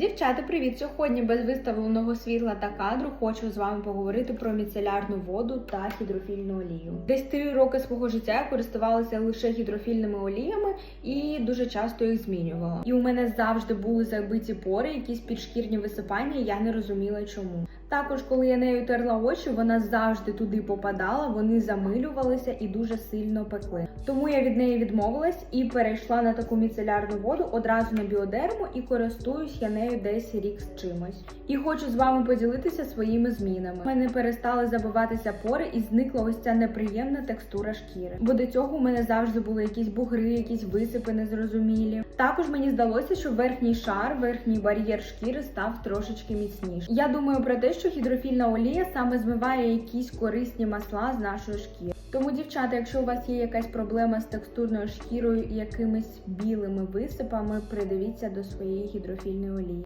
Дівчата, привіт! Сьогодні без виставленого світла та кадру хочу з вами поговорити про міцелярну воду та гідрофільну олію. Десь три роки свого життя я користувалася лише гідрофільними оліями і дуже часто їх змінювала. І у мене завжди були забиті пори, якісь підшкірні висипання, і я не розуміла чому. Також, коли я нею терла очі, вона завжди туди попадала, вони замилювалися і дуже сильно пекли. Тому я від неї відмовилась і перейшла на таку міцелярну воду одразу на біодерму і користуюсь я нею десь рік з чимось. І хочу з вами поділитися своїми змінами. У мене перестали забиватися пори і зникла ось ця неприємна текстура шкіри. Бо до цього у мене завжди були якісь бугри, якісь висипи незрозумілі. Також мені здалося, що верхній шар, верхній бар'єр шкіри став трошечки міцніший. Я думаю про те, що гідрофільна олія саме змиває якісь корисні масла з нашої шкіри. Тому, дівчата, якщо у вас є якась проблема з текстурною шкірою якимись білими висипами, придивіться до своєї гідрофільної олії.